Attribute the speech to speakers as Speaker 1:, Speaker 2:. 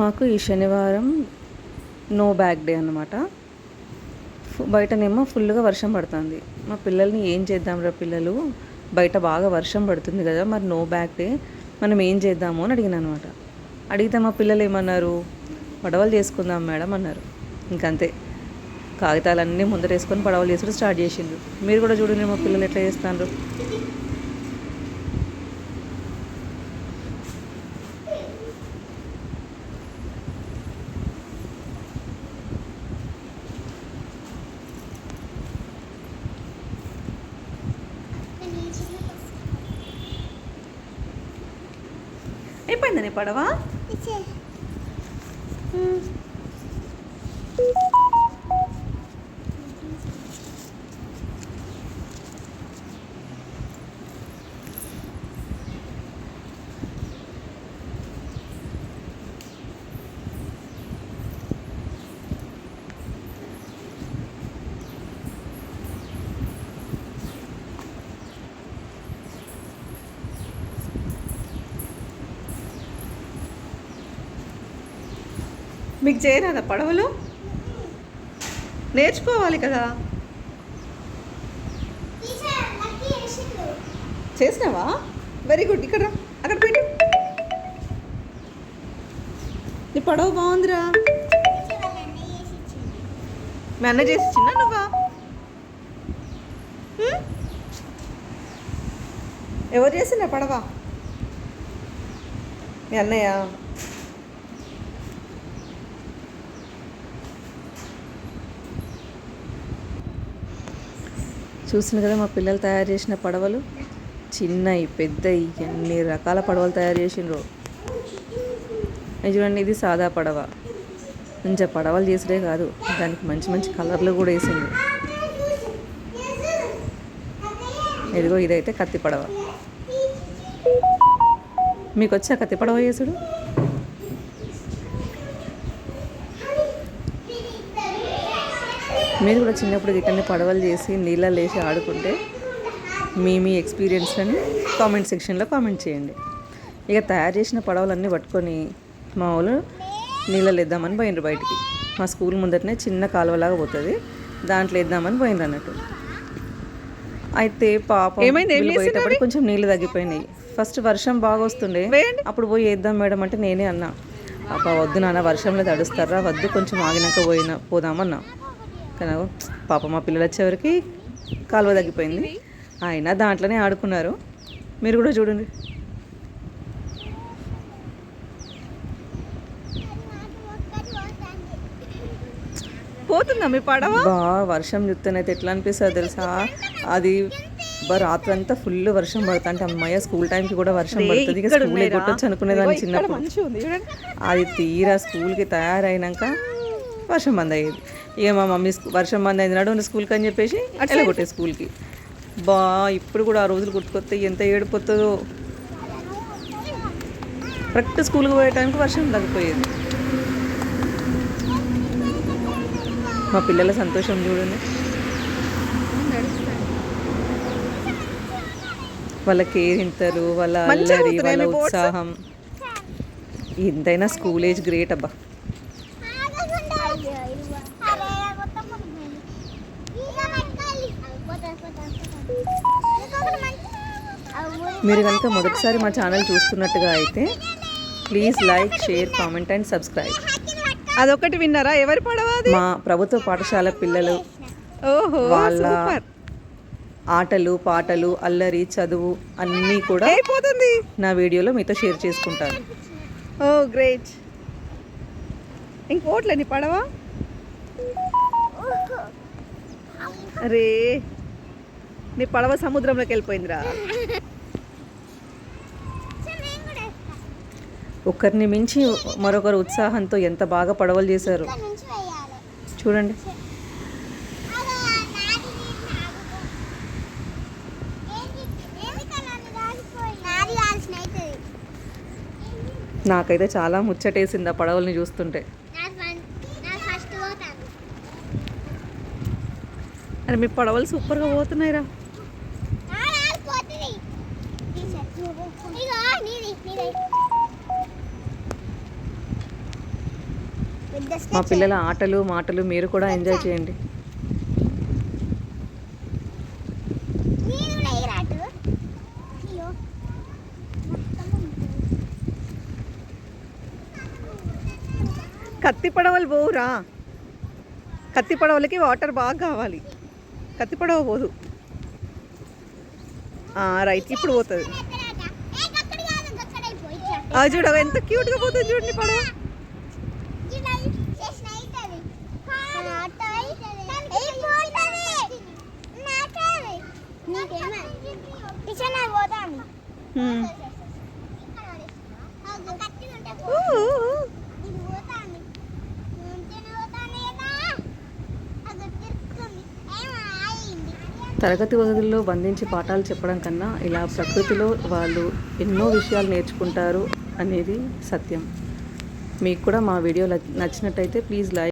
Speaker 1: మాకు ఈ శనివారం నో బ్యాగ్ డే అన్నమాట. బయటనేమో ఫుల్గా వర్షం పడుతుంది. మా పిల్లల్ని ఏం చేద్దాంరా పిల్లలు? బయట బాగా వర్షం పడుతుంది కదా మరి నో బ్యాగ్ డే మనం ఏం చేద్దాము అని అడిగిన అనమాట అడిగితే మా పిల్లలు ఏమన్నారు? పడవలు చేసుకుందాం మేడం అన్నారు. ఇంకంతే. కాగితాలన్నీ ముందరేసుకొని పడవలు చేసుడు స్టార్ట్ చేసిండ్రు. మీరు కూడా చూడండి మా పిల్లలు ఎట్లా చేస్తారు అయిపోయిందని పడవ? మీకు చేయరాదా పడవలు? నేర్చుకోవాలి కదా. చేసినావా? వెరీ గుడ్ ఇక్కడ రా. అక్కడ పెట్టు. నీ పడవ బాగుందిరా. మీ అన్న చేసి చిన్న నువ్వా? ఎవరు చేసిన పడవ? మీ అన్నయ్య? చూసిన కదా మా పిల్లలు తయారు చేసిన పడవలు? చిన్నవి పెద్దవి ఎన్ని రకాల పడవలు తయారు చేసిండ్రు. చూడండి ఇది సాదా పడవ. మంచిగా పడవలు చేసిడే కాదు దానికి మంచి మంచి కలర్లు కూడా వేసిండ్రు. ఇదిగో ఇదైతే కత్తి పడవ. మీకు వచ్చా కత్తి పడవ చేసుడు? మీరు కూడా చిన్నప్పుడు ఇక్కడనే పడవలు చేసి నీళ్ళలో వేసి ఆడుకుంటే మీ మీ ఎక్స్పీరియన్స్లని కామెంట్ సెక్షన్లో కామెంట్ చేయండి. ఇక తయారు చేసిన పడవలన్నీ పట్టుకొని మా వాళ్ళు నీళ్ళలో వేద్దామని పోయినరు బయటికి. మా స్కూల్ ముందటనే చిన్న కాలువలాగా పోతుంది. దాంట్లో వేద్దామని పోయినరు అన్నట్టు. అయితే పాపం? పోయేటప్పుడు కొంచెం నీళ్ళు తగ్గిపోయినాయి. ఫస్ట్ వర్షం బాగా వస్తుండే. అప్పుడు పోయి వేద్దాం మేడం అంటే నేనే అన్నా. అప్ప వద్దు నాన్న వర్షంలో తడుస్తారా? వద్దు కొంచెం ఆగినాక పోయినా పోదామన్నా. కానీ పాప మా పిల్లలు వచ్చేవరకు కాలువ తగ్గిపోయింది. అయినా దాంట్లోనే ఆడుకున్నారు. మీరు కూడా చూడండి.
Speaker 2: పోతుందా మీ పడవ?
Speaker 1: బా వర్షం చూస్తేనైతే ఎట్లా అనిపిస్తుంది తెలుసా? అది బా రాత్రంతా ఫుల్ వర్షం పడుతుంది అంటే అమ్మాయి స్కూల్ టైంకి కూడా వర్షం పడుతుంది. ఇక స్కూల్ కొట్టొచ్చు అనుకునేదాన్ని చిన్నప్పుడు. అది తీరా స్కూల్కి తయారైనాక వర్షం బంద్ అయ్యేది. ఇక మా మమ్మీ వర్షం బంద్ అయింది నడు స్కూల్కి అని చెప్పేసి అట్లా కొట్టే స్కూల్కి. బా ఇప్పుడు కూడా ఆ రోజులు గుర్తుకొస్తే ఎంత ఏడిపోతుందో కరెక్ట్ స్కూల్కి పోయే టైంకి వర్షం తగ్గిపోయేది. మా పిల్లల సంతోషం చూడండి. వాళ్ళ కేరింతలు వాళ్ళ
Speaker 2: మంచిగా
Speaker 1: అల్లరి వాళ్ళ. ఉత్సాహం. ఎంతైనా స్కూల్ ఏజ్ గ్రేట్ అబ్బా. మీరు కనుక మొదటిసారి మా ఛానల్ చూస్తున్నట్టుగా అయితే please like share comment and subscribe
Speaker 2: అదొకటి విన్నారా? ఎవరి పడవ
Speaker 1: మా ప్రభుత్వ పాఠశాల పిల్లలు
Speaker 2: ఓహో
Speaker 1: వాళ్ళ ఆటలు పాటలు అల్లరి చదువు అన్నీ కూడా
Speaker 2: అయిపోతుంది.
Speaker 1: నా వీడియోలో మీతో షేర్ చేసుకుంటాను.
Speaker 2: ఓ గ్రేట్. ఇంకోట్లే నీ పడవ? అరే నీ పడవ సముద్రంలోకి వెళ్ళిపోయిందిరా.
Speaker 1: ఒకరిని మించి మరొకరు ఉత్సాహంతో ఎంత బాగా పడవలు చేశారు. చూడండి. నాకైతే చాలా ముచ్చటేసింది ఆ పడవల్ని చూస్తుంటే.
Speaker 2: అరే మీ పడవలు సూపర్గా పోతున్నాయిరా.
Speaker 1: మా పిల్లల ఆటలు మాటలు మీరు కూడా ఎంజాయ్ చేయండి.
Speaker 2: కత్తి పడవలు పోవురా. కత్తి పడవలకి వాటర్ బాగా కావాలి. కత్తి పడవ పోదు రైట్ ఇప్పుడు పోతుంది. చూడ ఎంత క్యూట్గా పోతుంది చూడండి పడవ.
Speaker 3: ఇట్లా చేసిన అయితది. కాదు. అయిపోతది. నాకేది? నీకేమే? టీచర్ నాకు పోతాంది.
Speaker 2: హ్మ్.
Speaker 3: ఇక్కడ పడేసినావా? ఆ కత్తి ఉంటే
Speaker 2: ఊ,
Speaker 3: పో.
Speaker 2: ఊ, ఊ.
Speaker 3: ఇది పోతాంది. ఉంటేనే పోతాంది కదా. అది తిరుగుతుంది. ఏమో అయింది.
Speaker 1: తరగతి గదుల్లో బంధించి పాఠాలు చెప్పడం కన్నా ఇలా ప్రకృతిలో వాళ్ళు ఎన్నో విషయాలు నేర్చుకుంటారు అనేది సత్యం. మీకు కూడా మా వీడియో నచ్చినట్టయితే ప్లీజ్ లైక్